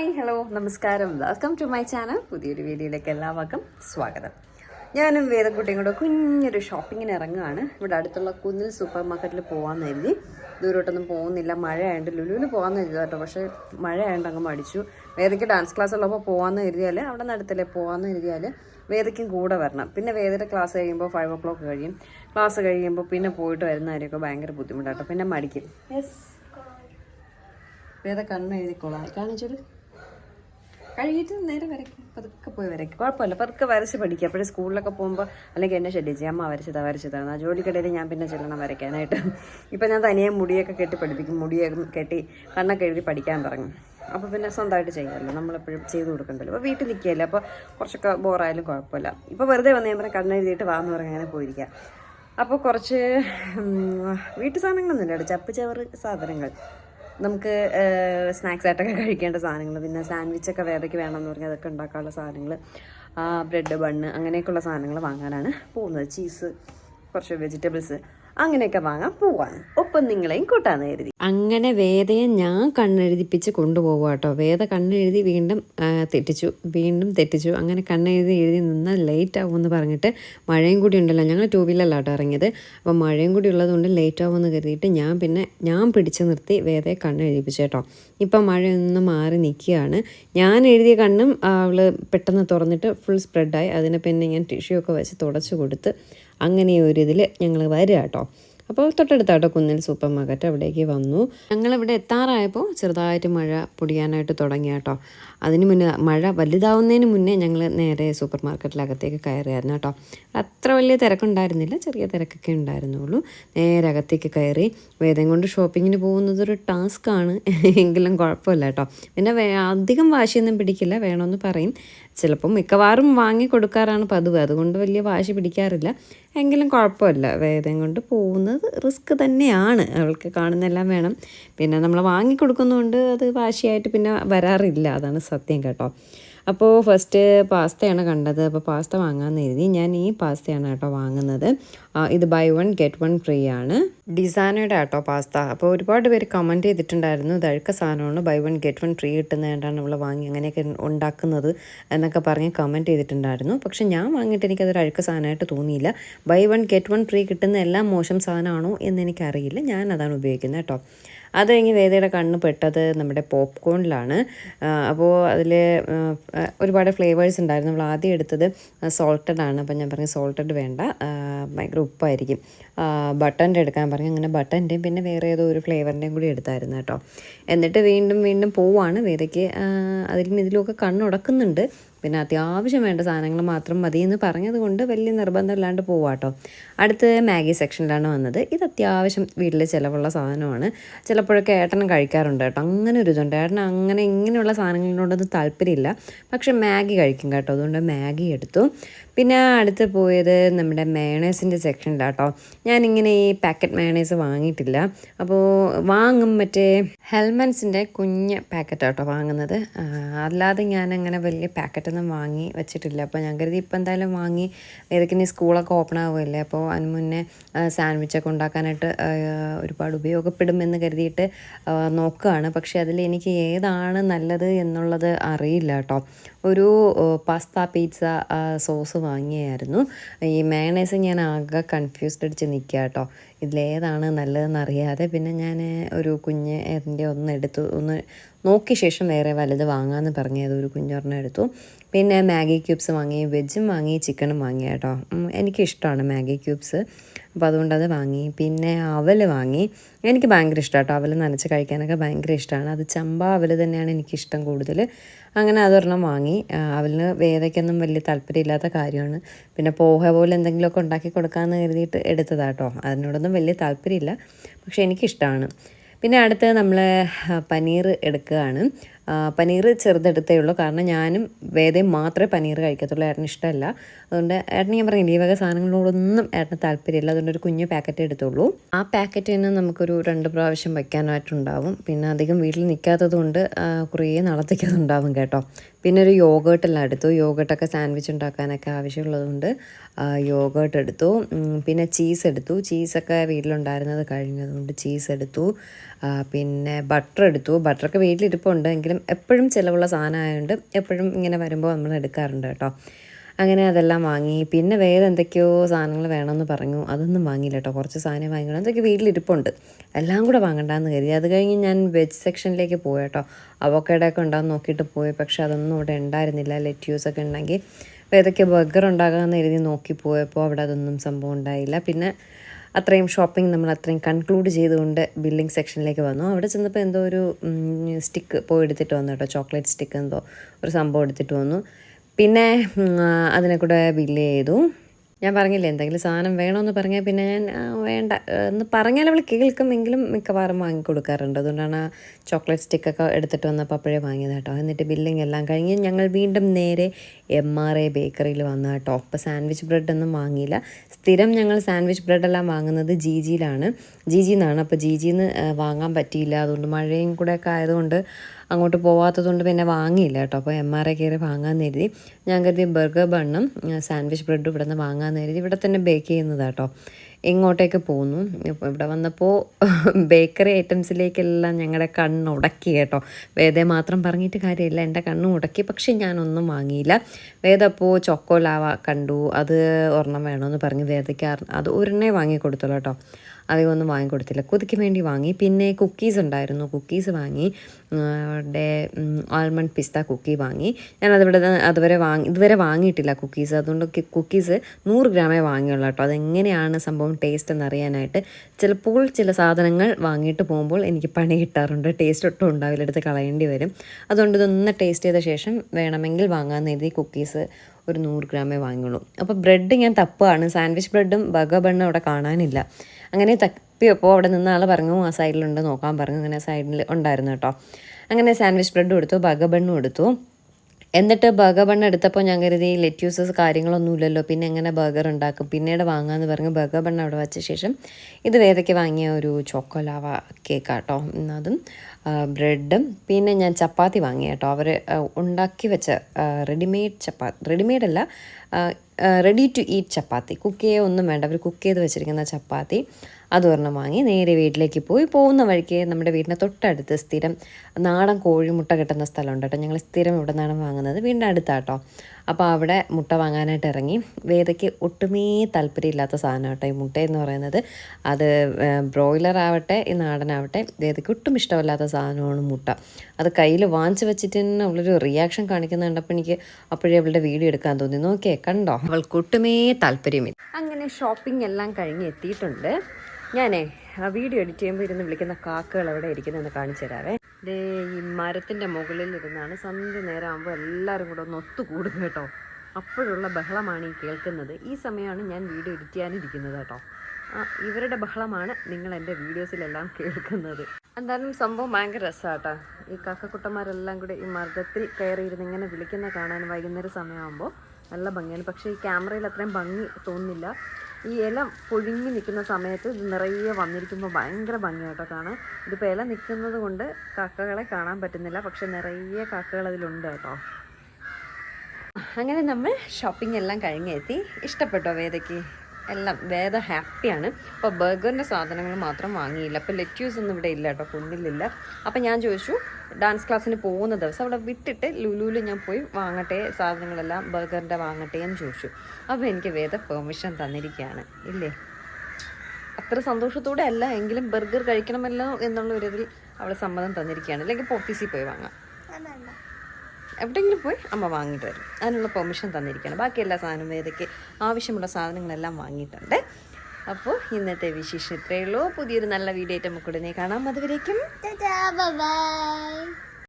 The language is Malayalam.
ഹായ് ഹലോ നമസ്കാരം. വെൽക്കം ടു മൈ ചാനൽ പുതിയൊരു വീഡിയോയിലേക്ക് എല്ലാവർക്കും സ്വാഗതം. ഞാനും വേദക്കുട്ടിയും കൂടെ കുഞ്ഞൊരു ഷോപ്പിങ്ങിന് ഇറങ്ങുകയാണ്. ഇവിടെ അടുത്തുള്ള കുന്നിൽ സൂപ്പർ മാർക്കറ്റിൽ പോകാമെന്ന് കരുതി. ദൂരോട്ടൊന്നും പോകുന്നില്ല. മഴയായതുകൊണ്ട് ലുലുവിൽ പോകാമെന്ന് കരുതി കേട്ടോ. പക്ഷേ മഴയായതുകൊണ്ട് അങ്ങ് മടിച്ചു. വേദയ്ക്ക് ഡാൻസ് ക്ലാസ് ഉള്ളപ്പോൾ പോകാമെന്ന് കരുതിയാൽ അവിടെ നടത്തില്ലേ പോകാമെന്ന് കരുതിയാൽ വേദയ്ക്കും കൂടെ വരണം. പിന്നെ വേദയുടെ ക്ലാസ് കഴിയുമ്പോൾ ഫൈവ് ഓ ക്ലോക്ക് കഴിയും. ക്ലാസ് കഴിയുമ്പോൾ പിന്നെ പോയിട്ട് വരുന്നവരെയൊക്കെ ഭയങ്കര ബുദ്ധിമുട്ടാട്ടോ. പിന്നെ മടിക്കും. യെസ് വേദ കണ്ണ് എഴുതിക്കോളാം കാണിച്ചത് കഴുകിയിട്ട് നേരെ വരയ്ക്കും. പതുക്കെ പോയി വരയ്ക്കും. കുഴപ്പമില്ല. പതുക്കെ വരച്ച് പഠിക്കുക. അപ്പോഴും സ്കൂളിലൊക്കെ പോകുമ്പോൾ അല്ലെങ്കിൽ എന്നെ ഷെഡിച്ച് അമ്മ വരച്ചതാ വരച്ചതാണ് ആ ജോലിക്കിടയിൽ ഞാൻ പിന്നെ ചെല്ലണം വരയ്ക്കാനായിട്ട്. ഇപ്പം ഞാൻ തനിയെ മുടിയൊക്കെ കെട്ടി പഠിപ്പിക്കും. മുടിയൊക്കെ കെട്ടി കണ്ണൊക്കെ എഴുതി പഠിക്കാൻ തുടങ്ങും. അപ്പോൾ പിന്നെ സ്വന്തമായിട്ട് ചെയ്യാമല്ലോ. നമ്മളെപ്പോഴും ചെയ്ത് കൊടുക്കണ്ടല്ലോ. അപ്പോൾ വീട്ടിൽ നിൽക്കുകയല്ലേ. അപ്പോൾ കുറച്ചൊക്കെ ബോറായാലും കുഴപ്പമില്ല. ഇപ്പോൾ വെറുതെ വന്ന് ഞാൻ കണ്ണെഴുതിയിട്ട് വാന്ന് പറഞ്ഞാൽ പോയിരിക്കുക. അപ്പോൾ കുറച്ച് വീട്ടു സാധനങ്ങളൊന്നുമില്ല. ചപ്പ് ചവറ് സാധനങ്ങൾ. നമുക്ക് സ്നാക്സ് ആയിട്ടൊക്കെ കഴിക്കേണ്ട സാധനങ്ങൾ പിന്നെ സാൻഡ്വിച്ച് ഒക്കെ വേദയ്ക്ക് വേണമെന്ന് പറഞ്ഞാൽ അതൊക്കെ ഉണ്ടാക്കാനുള്ള സാധനങ്ങൾ ബ്രെഡ് ബണ്ണ് അങ്ങനെയൊക്കെയുള്ള സാധനങ്ങൾ വാങ്ങാനാണ് പോകുന്നത്. ചീസ് കുറച്ച് വെജിറ്റബിൾസ് അങ്ങനെയൊക്കെ വാങ്ങാൻ പോവാണ്. ഒപ്പം നിങ്ങളെയും കൂട്ടാന്ന് കരുതി. അങ്ങനെ വേദയെ ഞാൻ കണ്ണെഴുതിപ്പിച്ച് കൊണ്ടുപോകുക കേട്ടോ വേദ കണ്ണെഴുതി വീണ്ടും തെറ്റിച്ചു. വീണ്ടും തെറ്റിച്ചു. അങ്ങനെ കണ്ണെഴുതി എഴുതി നിന്നാൽ ലേറ്റ് ആവുമെന്ന് പറഞ്ഞിട്ട് മഴയും കൂടി ഉണ്ടല്ലോ. ഞങ്ങൾ ടൂ വീലറിലാട്ടോ ഇറങ്ങിയത്. അപ്പോൾ മഴയും കൂടി ഉള്ളതുകൊണ്ട് ലേറ്റ് ആവുമെന്ന് കരുതിയിട്ട് ഞാൻ പിന്നെ ഞാൻ പിടിച്ചു നിർത്തി വേദയെ കണ്ണെഴുതിപ്പിച്ചു കേട്ടോ. ഇപ്പം മഴയൊന്ന് മാറി നിൽക്കുകയാണ്. ഞാൻ എഴുതിയ കണ്ണും അവൾ പെട്ടെന്ന് തുറന്നിട്ട് ഫുൾ സ്പ്രെഡായി അതിനെ പിന്നെ ഞാൻ ടിഷ്യൂ ഒക്കെ വെച്ച് തുടച്ചു കൊടുത്ത് അങ്ങനെ ഒരു ഇതിൽ ഞങ്ങൾ വരിക കേട്ടോ. അപ്പോൾ തൊട്ടടുത്താട്ടോ കുന്നിൽ സൂപ്പർ മാർക്കറ്റ് അവിടേക്ക് വന്നു. ഞങ്ങളിവിടെ എത്താറായപ്പോൾ ചെറുതായിട്ട് മഴ പൊടിയാനായിട്ട് തുടങ്ങി കേട്ടോ. അതിന് മുന്നേ മഴ വലുതാവുന്നതിന് മുന്നേ ഞങ്ങൾ നേരെ സൂപ്പർ മാർക്കറ്റിലകത്തേക്ക് കയറിയായിരുന്നു കേട്ടോ. അത്ര വലിയ തിരക്കുണ്ടായിരുന്നില്ല ചെറിയ തിരക്കൊക്കെ ഉണ്ടായിരുന്നുള്ളൂ. നേരെ അകത്തേക്ക് കയറി വേദം കൊണ്ട് ഷോപ്പിങ്ങിന് പോകുന്നത് ഒരു ടാസ്ക്കാണ്. എങ്കിലും കുഴപ്പമില്ല കേട്ടോ. പിന്നെ അധികം വാശിയൊന്നും പിടിക്കില്ല വേണമെന്ന് പറയും. ചിലപ്പം മിക്കവാറും വാങ്ങി കൊടുക്കാറാണ് പതിവ്. അതുകൊണ്ട് വലിയ വാശി പിടിക്കാറില്ല. എങ്കിലും കുഴപ്പമില്ല. വേദം കൊണ്ട് പോകുന്നത് റിസ്ക് തന്നെയാണ്. അവൾക്ക് കാണുന്നെല്ലാം വേണം. പിന്നെ നമ്മൾ വാങ്ങി കൊടുക്കുന്നതുകൊണ്ട് അത് വാശിയായിട്ട് പിന്നെ വരാറില്ല. അതാണ് സത്യം കേട്ടോ. അപ്പോൾ ഫസ്റ്റ് പാസ്തയാണ് കണ്ടത്. അപ്പോൾ പാസ്ത വാങ്ങാമെന്ന് എഴുതി. ഞാൻ ഈ പാസ്തയാണ് കേട്ടോ വാങ്ങുന്നത്. ഇത് buy one get one free ആണ്. ഡിസാനയുടെ കേട്ടോ പാസ്ത. അപ്പോൾ ഒരുപാട് പേര് കമന്റ് ചെയ്തിട്ടുണ്ടായിരുന്നു. ഇത് അഴുക്ക സാധനമാണ്. Buy one get one free കിട്ടുന്നതുകൊണ്ടാണ് നമ്മൾ വാങ്ങി അങ്ങനെയൊക്കെ ഉണ്ടാക്കുന്നത് എന്നൊക്കെ പറഞ്ഞ് കമന്റ് ചെയ്തിട്ടുണ്ടായിരുന്നു. പക്ഷേ ഞാൻ വാങ്ങിയിട്ട് എനിക്കതൊരു അഴുക്ക സാധനമായിട്ട് തോന്നിയില്ല. Buy one get one free കിട്ടുന്ന എല്ലാം മോശം സാധനമാണോ എന്ന് എനിക്കറിയില്ല. ഞാൻ അതാണ് ഉപയോഗിക്കുന്നത് കേട്ടോ. അത് കഴിഞ്ഞ് വേദയുടെ കണ്ണ് പെട്ടത് നമ്മുടെ പോപ്കോണിലാണ്. അപ്പോൾ അതിൽ ഒരുപാട് ഫ്ലേവേഴ്സ് ഉണ്ടായിരുന്നു. നമ്മൾ ആദ്യം എടുത്തത് സോൾട്ടഡ് ആണ്. അപ്പോൾ ഞാൻ പറഞ്ഞു സോൾട്ടഡ് വേണ്ട. ഭയങ്കര ഉപ്പായിരിക്കും. ബട്ടന്റെ എടുക്കാൻ പറഞ്ഞു. അങ്ങനെ ബട്ടന്റെയും പിന്നെ വേറെ ഏതോ ഒരു ഫ്ലേവറിന്റെയും കൂടി എടുത്തായിരുന്നു കേട്ടോ. എന്നിട്ട് വീണ്ടും വീണ്ടും പോവാണ് വേദയ്ക്ക്. അതിലും ഇതിലുമൊക്കെ കണ്ണുടക്കുന്നുണ്ട് പിന്നെ അത്യാവശ്യം വേണ്ട സാധനങ്ങൾ മാത്രം മതി എന്ന് പറഞ്ഞത് കൊണ്ട് വലിയ നിർബന്ധമില്ലാണ്ട് പോവാട്ടോ. അടുത്ത് മാഗി സെക്ഷനിലാണ് വന്നത്. ഇത് അത്യാവശ്യം വീട്ടിൽ ചിലവുള്ള സാധനമാണ്. ചിലപ്പോഴൊക്കെ ഏട്ടനും കഴിക്കാറുണ്ട് കേട്ടോ. അങ്ങനെ ഒരു ഇതുണ്ട് ഏട്ടൻ അങ്ങനെ ഇങ്ങനെയുള്ള സാധനങ്ങളോടൊന്നും താല്പര്യമില്ല. പക്ഷേ മാഗി കഴിക്കും കേട്ടോ. അതുകൊണ്ട് മാഗി എടുത്തു. പിന്നെ അടുത്ത് പോയത് നമ്മുടെ മേണേഴ്സിന്റെ സെക്ഷനിലാട്ടോ ഞാനിങ്ങനെ ഈ പാക്കറ്റ് മേണേഴ്സ് വാങ്ങിയിട്ടില്ല. അപ്പോൾ വാങ്ങും മറ്റേ ഹെൽമൻസിന്റെ കുഞ്ഞ് പാക്കറ്റ് ആട്ടോ വാങ്ങുന്നത്. അല്ലാതെ ഞാൻ അങ്ങനെ വലിയ പാക്കറ്റൊന്നും വാങ്ങി വെച്ചിട്ടില്ല. അപ്പോൾ ഞാൻ കരുതി ഇപ്പം എന്തായാലും വാങ്ങി ഏതൊക്കെ സ്കൂളൊക്കെ ഓപ്പൺ ആവുമല്ലേ? അപ്പോൾ അതിന് മുന്നേ സാൻഡ്വിച്ചൊക്കെ ഉണ്ടാക്കാനായിട്ട് ഒരുപാട് ഉപയോഗപ്പെടുമെന്ന് കരുതിയിട്ട് നോക്കുകയാണ്. പക്ഷേ അതിൽ എനിക്ക് ഏതാണ് നല്ലത് എന്നുള്ളത് അറിയില്ല കേട്ടോ. ഒരു പാസ്ത പിസ്സ സോസ് വാങ്ങിയായിരുന്നു. ഈ മേണേസ് ഞാൻ ആകെ കൺഫ്യൂസ്ഡ് അടിച്ച് നിൽക്കുക കേട്ടോ ഇതിലേതാണ് നല്ലതെന്ന് അറിയാതെ പിന്നെ ഞാൻ ഒരു കുഞ്ഞ് എന്റെ ഒന്ന് എടുത്തു ഒന്ന് നോക്കിയ ശേഷം വേറെ വലുത് വാങ്ങാമെന്ന് പറഞ്ഞത് ഒരു കുഞ്ഞൊരെണ്ണം എടുത്തു. പിന്നെ മാഗി ക്യൂബ്സ് വാങ്ങി വെജും വാങ്ങി ചിക്കനും വാങ്ങി കേട്ടോ. എനിക്കിഷ്ടമാണ് മാഗി ക്യൂബ്സ്. അപ്പോൾ അതുകൊണ്ട് അത് വാങ്ങി. പിന്നെ അവൽ വാങ്ങി. എനിക്ക് ഭയങ്കര ഇഷ്ടമാണ് കേട്ടോ. അവൽ നനച്ച് കഴിക്കാനൊക്കെ ഭയങ്കര ഇഷ്ടമാണ് അത് ചമ്പ അവൽ തന്നെയാണ് എനിക്കിഷ്ടം കൂടുതൽ അങ്ങനെ അതൊരെണ്ണം വാങ്ങി. അവലിന് വേദയ്ക്കൊന്നും വലിയ താല്പര്യമില്ലാത്ത കാര്യമാണ്. പിന്നെ പോഹ പോലെ എന്തെങ്കിലുമൊക്കെ ഉണ്ടാക്കി കൊടുക്കാമെന്ന് കരുതിയിട്ട് എടുത്തതാട്ടോ അതിനോടൊന്നും വലിയ താല്പര്യമില്ല. പക്ഷേ എനിക്കിഷ്ടമാണ് പിന്നെ അടുത്ത് നമ്മൾ പനീർ എടുക്കുകയാണ്. പനീർ ചെറുതെടുത്തേ ഉള്ളൂ. കാരണം ഞാനും വേദയും മാത്രമേ പനീർ കഴിക്കത്തുള്ളൂ. ഏട്ടന് ഇഷ്ടമല്ല. അതുകൊണ്ട് ഏട്ടന് ഞാൻ പറയും ഈ വക സാധനങ്ങളോടൊന്നും ഏട്ടന് താല്പര്യമില്ല. അതുകൊണ്ട് ഒരു കുഞ്ഞു പാക്കറ്റ് എടുത്തുള്ളൂ. ആ പാക്കറ്റിന് നമുക്കൊരു രണ്ട് പ്രാവശ്യം വയ്ക്കാനായിട്ടുണ്ടാവും. പിന്നെ അധികം വീട്ടിൽ നിൽക്കാത്തത് കൊണ്ട് കുറേ നടത്തിക്കാതുണ്ടാവും കേട്ടോ. പിന്നെ ഒരു യോഗേട്ടെല്ലാം എടുത്തു. യോഗേട്ടൊക്കെ സാൻഡ്വിച്ച് ഉണ്ടാക്കാനൊക്കെ ആവശ്യമുള്ളതുകൊണ്ട് യോഗേട്ട് എടുത്തു. പിന്നെ ചീസ് എടുത്തു. ചീസൊക്കെ വീട്ടിലുണ്ടായിരുന്നത് കഴിഞ്ഞതുകൊണ്ട് ചീസ് എടുത്തു. പിന്നെ ബട്ടർ എടുത്തു. ബട്ടറൊക്കെ വീട്ടിലിരിപ്പുണ്ട്. എങ്കിലും എപ്പോഴും ചിലവുള്ള സാധനമായതുകൊണ്ട് എപ്പോഴും ഇങ്ങനെ വരുമ്പോൾ നമ്മൾ എടുക്കാറുണ്ട് കേട്ടോ. അങ്ങനെ അതെല്ലാം വാങ്ങി. പിന്നെ വേറെ എന്തൊക്കെയോ സാധനങ്ങൾ വേണമെന്ന് പറഞ്ഞു. അതൊന്നും വാങ്ങിയില്ല കേട്ടോ. കുറച്ച് സാധനം വാങ്ങിക്കണം. എന്തൊക്കെ വീട്ടിലിരിപ്പുണ്ട്. എല്ലാം കൂടെ വാങ്ങണ്ടെന്ന് കരുതി. അത് കഴിഞ്ഞ് ഞാൻ വെജ് സെക്ഷനിലേക്ക് പോയി കേട്ടോ. അവക്കടയൊക്കെ ഉണ്ടാകുന്ന നോക്കിയിട്ട് പോയി. പക്ഷേ അതൊന്നും ഇവിടെ ഉണ്ടായിരുന്നില്ല. ലെറ്റ്യൂസ് ഒക്കെ ഉണ്ടെങ്കിൽ ഏതൊക്കെ ബർഗർ ഉണ്ടാകാമെന്ന് എഴുതി നോക്കി പോയപ്പോൾ അവിടെ അതൊന്നും സംഭവം ഉണ്ടായില്ല. പിന്നെ അത്രയും ഷോപ്പിംഗ് നമ്മൾ അത്രയും കൺക്ലൂഡ് ചെയ്തുകൊണ്ട് ബില്ലിംഗ് സെക്ഷനിലേക്ക് വന്നു. അവിടെ ചെന്നപ്പോൾ എന്തോ ഒരു സ്റ്റിക്ക് പോയി എടുത്തിട്ട് വന്നു കേട്ടോ. ചോക്ലേറ്റ് സ്റ്റിക്ക് എന്തോ ഒരു സംഭവം എടുത്തിട്ട് വന്നു. പിന്നെ അതിനെ കൂടെ ബില്ല് ചെയ്തു. ഞാൻ പറഞ്ഞില്ലേ എന്തെങ്കിലും സാധനം വേണമെന്ന് പറഞ്ഞാൽ പിന്നെ ഞാൻ വേണ്ട. എന്ന് പറഞ്ഞാൽ അവൾ കേൾക്കുമെങ്കിലും മിക്കവാറും വാങ്ങി കൊടുക്കാറുണ്ട് അതുകൊണ്ടാണ് ആ ചോക്ലേറ്റ് സ്റ്റിക്കൊക്കെ എടുത്തിട്ട് വന്നപ്പോൾ അപ്പോഴേ വാങ്ങിയത് കേട്ടോ. എന്നിട്ട് ബില്ലിംഗ് എല്ലാം കഴിഞ്ഞ് ഞങ്ങൾ വീണ്ടും നേരെ എം ആർ എ ബേക്കറിയിൽ വന്നു കേട്ടോ. അപ്പോൾ സാൻഡ്വിച്ച് ബ്രെഡൊന്നും വാങ്ങിയില്ല. സ്ഥിരം ഞങ്ങൾ സാൻഡ്വിച്ച് ബ്രെഡെല്ലാം വാങ്ങുന്നത് ജി ജിയിലാണ് ജി ജിന്നാണ് അപ്പോൾ ജി ജിന്ന് വാങ്ങാൻ പറ്റിയില്ല. അതുകൊണ്ട് മഴയും കൂടെയൊക്കെ ആയതുകൊണ്ട് അങ്ങോട്ട് പോവാത്തതുകൊണ്ട് പിന്നെ വാങ്ങിയില്ല കേട്ടോ. അപ്പോൾ എം ആർ ഐ കയറി വാങ്ങാമെന്ന് കരുതി. ഞാൻ കരുതി ബർഗർ ബണ്ണും സാൻഡ്വിച്ച് ബ്രെഡും ഇവിടെ നിന്ന് വാങ്ങാമെന്ന് കരുതി. ഇവിടെ തന്നെ ബേക്ക് ചെയ്യുന്നതാണ് കേട്ടോ. ഇങ്ങോട്ടേക്ക് പോന്നു ഇവിടെ വന്നപ്പോൾ ബേക്കറി ഐറ്റംസിലേക്കെല്ലാം ഞങ്ങളുടെ കണ്ണ് ഉടക്കി കേട്ടോ. വേദേ മാത്രം പറഞ്ഞിട്ട് കാര്യമില്ല. എന്റെ കണ്ണ് ഉടക്കി. പക്ഷേ ഞാനൊന്നും വാങ്ങിയില്ല. വേദ അപ്പോൾ ചോക്കോ ലാവ കണ്ടു. അത് ഒരെണ്ണം വേണമെന്ന് പറഞ്ഞ് വേദയ്ക്ക് അത് ഒരെണ്ണേ വാങ്ങി കൊടുത്തുള്ളൂ കേട്ടോ. അതേ ഒന്നും വാങ്ങിക്കൊടുത്തില്ല. കൊതിക്ക് വേണ്ടി വാങ്ങി. പിന്നെ കുക്കീസ് ഉണ്ടായിരുന്നു. കുക്കീസ് വാങ്ങി. അവിടെ ആൽമണ്ട് പിസ്ത കുക്കി വാങ്ങി. ഞാൻ അതിവിടെ അതുവരെ വാങ്ങി ഇതുവരെ വാങ്ങിയിട്ടില്ല കുക്കീസ് അതുകൊണ്ട് കുക്കീസ് നൂറ് ഗ്രാമേ വാങ്ങിയുള്ളൂ കേട്ടോ. അതെങ്ങനെയാണ് സംഭവം ടേസ്റ്റ് എന്നറിയാനായിട്ട്. ചിലപ്പോൾ ചില സാധനങ്ങൾ വാങ്ങിയിട്ട് പോകുമ്പോൾ എനിക്ക് പണി കിട്ടാറുണ്ട്. ടേസ്റ്റ് ഒട്ടും ഉണ്ടാവില്ല. എടുത്ത് കളയേണ്ടി വരും. അതുകൊണ്ട് ഇതൊന്ന് ടേസ്റ്റ് ചെയ്ത ശേഷം വേണമെങ്കിൽ വാങ്ങാമെന്ന് എഴുതി കുക്കീസ് ഒരു നൂറ് ഗ്രാമേ വാങ്ങുള്ളൂ അപ്പോൾ ബ്രെഡ് ഞാൻ തപ്പുകയാണ് സാൻഡ്വിച്ച് ബ്രെഡും ബഗ ബണ്ണും അവിടെ കാണാനില്ല. അങ്ങനെ തപ്പിയപ്പോൾ അവിടെ നിന്ന് ആൾ പറഞ്ഞു ആ സൈഡിലുണ്ട് നോക്കാൻ പറഞ്ഞു. അങ്ങനെ സൈഡിൽ ഉണ്ടായിരുന്നു കേട്ടോ. അങ്ങനെ സാൻഡ്വിച്ച് ബ്രെഡും എടുത്തു ബഗ ബണ്ണും എടുത്തു. എന്നിട്ട് ബർഗർ ബൺ എടുത്തപ്പോൾ ഞാൻ കരുതി ലെറ്റ്യൂസസ് കാര്യങ്ങളൊന്നും ഇല്ലല്ലോ പിന്നെ എങ്ങനെ ബർഗർ ഉണ്ടാക്കും പിന്നീട് വാങ്ങാമെന്ന് പറഞ്ഞ് ബർഗർ ബൺ അവിടെ വച്ച ശേഷം ഇത് വേദയ്ക്ക് വാങ്ങിയ ഒരു ചോക്കോലാവ കേക്കാട്ടോ അതും ബ്രെഡും പിന്നെ ഞാൻ ചപ്പാത്തി വാങ്ങി കേട്ടോ അവർ ഉണ്ടാക്കി വെച്ച റെഡിമെയ്ഡ് ചപ്പാത്തി റെഡിമെയ്ഡ് അല്ല ready to eat chapati. Cook ചെയ്യുക ഒന്നും വേണ്ട. അവർ കുക്ക് ചെയ്ത് വെച്ചിരിക്കുന്ന ചപ്പാത്തി. അതൊരെണ്ണം വാങ്ങി നേരെ വീട്ടിലേക്ക് പോയി. പോകുന്ന വഴിക്ക് നമ്മുടെ വീടിന്റെ തൊട്ടടുത്ത് സ്ഥിരം നാടൻ കോഴിമുട്ട കിട്ടുന്ന സ്ഥലമുണ്ട് കേട്ടോ. ഞങ്ങൾ സ്ഥിരം ഇവിടെ നിന്നാണ് വാങ്ങുന്നത്. വീടിന്റെ അടുത്താട്ടോ. അപ്പോൾ അവിടെ മുട്ട വാങ്ങാനായിട്ട് ഇറങ്ങി. വേദയ്ക്ക് ഒട്ടുമേ താല്പര്യമില്ലാത്ത സാധനം കേട്ടോ ഈ മുട്ട എന്ന് പറയുന്നത്. അത് ബ്രോയിലർ ആവട്ടെ ഈ നാടനാവട്ടെ വേദയ്ക്ക് ഒട്ടും ഇഷ്ടമല്ലാത്ത സാധനമാണ് മുട്ട. അത് കയ്യിൽ വാങ്ങിച്ച് വെച്ചിട്ട് തന്നെ അവളൊരു റിയാക്ഷൻ കാണിക്കുന്ന കണ്ടപ്പോൾ എനിക്ക് അപ്പോഴേ അവളുടെ വീഡിയോ എടുക്കാൻ തോന്നി. നോക്കിയേ കണ്ടോ? അവൾക്ക് ഒട്ടുമേ താല്പര്യമില്ല. അങ്ങനെ ഷോപ്പിംഗ് എല്ലാം കഴിഞ്ഞ് എത്തിയിട്ടുണ്ട്. ഞാനേ ആ വീഡിയോ എഡിറ്റ് ചെയ്യുമ്പോൾ ഇരുന്ന് വിളിക്കുന്ന കാക്കകൾ എവിടെ ഇരിക്കുന്നതെന്ന് കാണിച്ചു തരാവേ. ദേ ഈ മരത്തിന്റെ മുകളിൽ ഇരുന്നാണ് സന്ധ്യ നേരം ആകുമ്പോൾ എല്ലാവരും കൂടെ ഒന്ന് ഒത്തുകൂടും കേട്ടോ. അപ്പോഴുള്ള ബഹളമാണ് ഈ കേൾക്കുന്നത്. ഈ സമയമാണ് ഞാൻ വീഡിയോ എഡിറ്റ് ചെയ്യാനിരിക്കുന്നത് കേട്ടോ. ഇവരുടെ ബഹളമാണ് നിങ്ങൾ എന്റെ വീഡിയോസിലെല്ലാം കേൾക്കുന്നത്. എന്തായാലും സംഭവം ഭയങ്കര രസമാട്ടോ ഈ കാക്കക്കുട്ടന്മാരെല്ലാം കൂടെ ഈ മരത്തിൽ കയറിയിരുന്ന് ഇങ്ങനെ വിളിക്കുന്ന കാണാൻ വൈകുന്നേരം സമയമാകുമ്പോൾ നല്ല ഭംഗിയാണ്. പക്ഷേ ഈ ക്യാമറയിൽ അത്രയും ഭംഗി തോന്നുന്നില്ല. ഈ ഇല പൊഴിഞ്ഞ് നിൽക്കുന്ന സമയത്ത് ഇത് നിറയെ വന്നിരിക്കുമ്പോൾ ഭയങ്കര ഭംഗിയായിട്ടോ കാണാൻ. ഇതിപ്പോൾ ഇല നിൽക്കുന്നത് കൊണ്ട് കാക്കകളെ കാണാൻ പറ്റുന്നില്ല. പക്ഷെ നിറയെ കാക്കകൾ അതിലുണ്ട് കേട്ടോ. അങ്ങനെ നമ്മൾ ഷോപ്പിംഗ് എല്ലാം കഴിഞ്ഞെത്തി. ഇഷ്ടപ്പെട്ടോ വേദയ്ക്ക്? എല്ലാം വേദ ഹാപ്പിയാണ്. അപ്പോൾ ബർഗറിന്റെ സാധനങ്ങൾ മാത്രം വാങ്ങിയില്ല. അപ്പോൾ ലെറ്റ്യൂസ് ഒന്നും ഇവിടെ ഇല്ല കേട്ടോ കുന്നിലില്ല. അപ്പോൾ ഞാൻ ചോദിച്ചു ഡാൻസ് ക്ലാസ്സിന് പോകുന്ന ദിവസം അവിടെ വിട്ടിട്ട് ലുലുവിൽ ഞാൻ പോയി വാങ്ങട്ടെ സാധനങ്ങളെല്ലാം ബർഗറിന്റെ വാങ്ങട്ടെ എന്ന് ചോദിച്ചു. അപ്പോൾ എനിക്ക് വേദ പെർമിഷൻ തന്നിരിക്കുകയാണ്. ഇല്ലേ? അത്ര സന്തോഷത്തോടെ അല്ല എങ്കിലും ബർഗർ കഴിക്കണമല്ലോ എന്നുള്ള ഒരു ഇതിൽ അവൾ സമ്മതം തന്നിരിക്കുകയാണ്. അല്ലെങ്കിൽ പോത്തീസിൽ പോയി വാങ്ങാം. എവിടെയെങ്കിലും പോയി അമ്മ വാങ്ങിയിട്ട് വരും. അതിനുള്ള പെർമിഷൻ തന്നിരിക്കണം ബാക്കി എല്ലാ സാധനവും ഏതൊക്കെ ആവശ്യമുള്ള സാധനങ്ങളെല്ലാം വാങ്ങിയിട്ടുണ്ട്. അപ്പോൾ ഇന്നത്തെ വിശേഷം ഇത്രയേ ഉള്ളൂ. പുതിയൊരു നല്ല വീഡിയോ ആയിട്ട് നമുക്ക് ഉടനെ കാണാം. അതുവരേക്കും bye-bye.